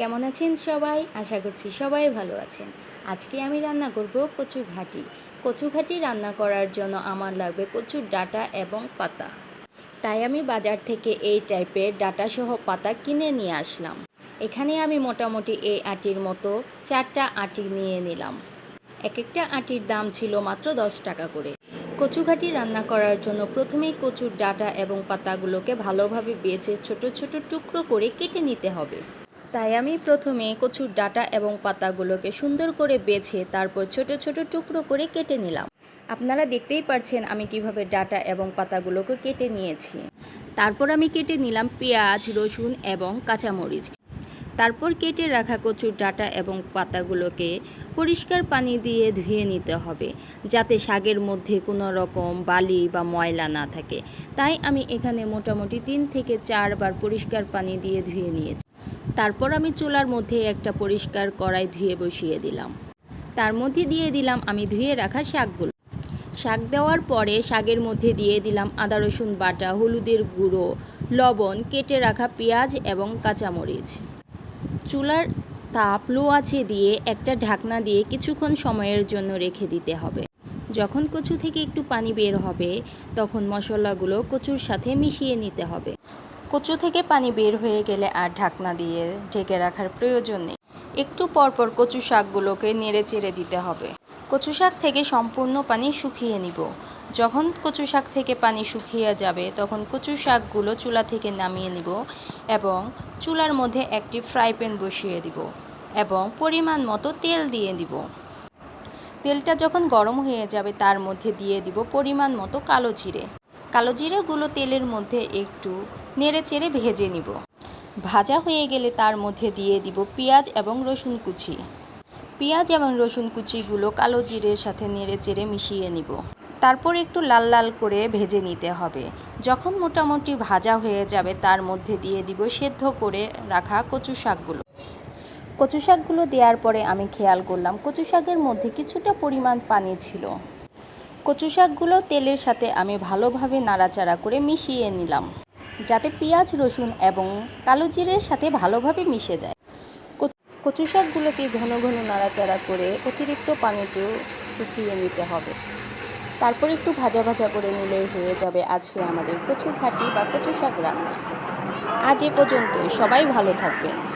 কেমন আছেন সবাই? আশা করছি সবাই ভালো আছেন। আজকে আমি রান্না করব কচু ঘাটি কচু ঘাটি রান্না করার জন্য আমার লাগবে কচুর ডাটা এবং পাতা। তাই আমি বাজার থেকে এই টাইপের ডাটা সহ পাতা কিনে নিয়ে আসলাম। এখানে আমি মোটামুটি এই আটির মতো চারটা আটি নিয়ে নিলাম। এক একটা আটির দাম ছিল মাত্র দশ টাকা করে। কচু ঘাটি রান্না করার জন্য প্রথমেই কচুর ডাটা এবং পাতাগুলোকে ভালোভাবে বেছে ছোট ছোট টুকরো করে কেটে নিতে হবে। তাই আমি প্রথমে কচুর ডাটা এবং পাতাগুলোকে সুন্দর করে বেছে তারপর ছোট ছোট টুকরো করে কেটে নিলাম। আপনারা দেখতেই পারছেন আমি কীভাবে ডাটা এবং পাতাগুলোকে কেটে নিয়েছি। তারপর আমি কেটে নিলাম পেঁয়াজ, রসুন এবং কাঁচামরিচ। তারপর কেটে রাখা কচুর ডাটা এবং পাতাগুলোকে পরিষ্কার পানি দিয়ে ধুয়ে নিতে হবে, যাতে শাকের মধ্যে কোনো রকম বালি বা ময়লা না থাকে। তাই আমি এখানে মোটামুটি তিন থেকে চারবার পরিষ্কার পানি দিয়ে ধুয়ে নিয়েছি। তারপর আমি চুলার মধ্যে একটা পরিষ্কার কড়াই ধুয়ে বসিয়ে দিলাম। তার মধ্যে দিয়ে দিলাম আমি ধুয়ে রাখা শাকগুলো। শাক দেওয়ার পরে শাকের মধ্যে দিয়ে দিলাম আদা, রসুন বাটা, হলুদের গুঁড়ো, লবণ, কেটে রাখা পেঁয়াজ এবং কাঁচামরিচ। চুলার তাপ লো আছে দিয়ে একটা ঢাকনা দিয়ে কিছুক্ষণ সময়ের জন্য রেখে দিতে হবে। যখন কচু থেকে একটু পানি বের হবে, তখন মশলাগুলো কচুর সাথে মিশিয়ে নিতে হবে। কচু থেকে পানি বের হয়ে গেলে আর ঢাকনা দিয়ে ঢেকে রাখার প্রয়োজন নেই। একটু পরপর কচু শাকগুলোকে নেড়ে চেড়ে দিতে হবে। কচু শাক থেকে সম্পূর্ণ পানি শুকিয়ে নিব। যখন কচু শাক থেকে পানি শুকিয়ে যাবে, তখন কচু শাকগুলো চুলা থেকে নামিয়ে নিব এবং চুলার মধ্যে একটি ফ্রাই প্যান বসিয়ে দিব এবং পরিমাণ মতো তেল দিয়ে দিব। তেলটা যখন গরম হয়ে যাবে, তার মধ্যে দিয়ে দিব পরিমাণ মতো কালো জিরে। কালো জিরেগুলো তেলের মধ্যে একটু নেড়ে চেড়ে ভেজে নিব। ভাজা হয়ে গেলে তার মধ্যে দিয়ে দিব পেঁয়াজ এবং রসুন কুচি। পেঁয়াজ এবং রসুন কুচিগুলো কালো জিরের সাথে নেড়ে চেড়ে মিশিয়ে নিব। তারপর একটু লাল লাল করে ভেজে নিতে হবে। যখন মোটামুটি ভাজা হয়ে যাবে, তার মধ্যে দিয়ে দিব সেদ্ধ করে রাখা কচু শাকগুলো। কচু শাকগুলো দেওয়ার পরে আমি খেয়াল করলাম, কচু শাকের মধ্যে কিছুটা পরিমাণ পানি ছিল। কচু শাকগুলো তেলের সাথে আমি ভালোভাবে নাড়াচাড়া করে মিশিয়ে নিলাম। যাতে পেঁয়াজ, রসুন এবং কালো জিরের সাথে ভালোভাবে মিশে যায়। কচ- শাকগুলোকে ঘন ঘন নাড়াচাড়া করে অতিরিক্ত পানিতে শুকিয়ে নিতে হবে। তারপর একটু ভাজা ভাজা করে নিলেই হয়ে যাবে আজকে আমাদের কচু ঘাটি বা কচু শাক রান্না। আজ এ পর্যন্ত সবাই ভালো থাকবেন।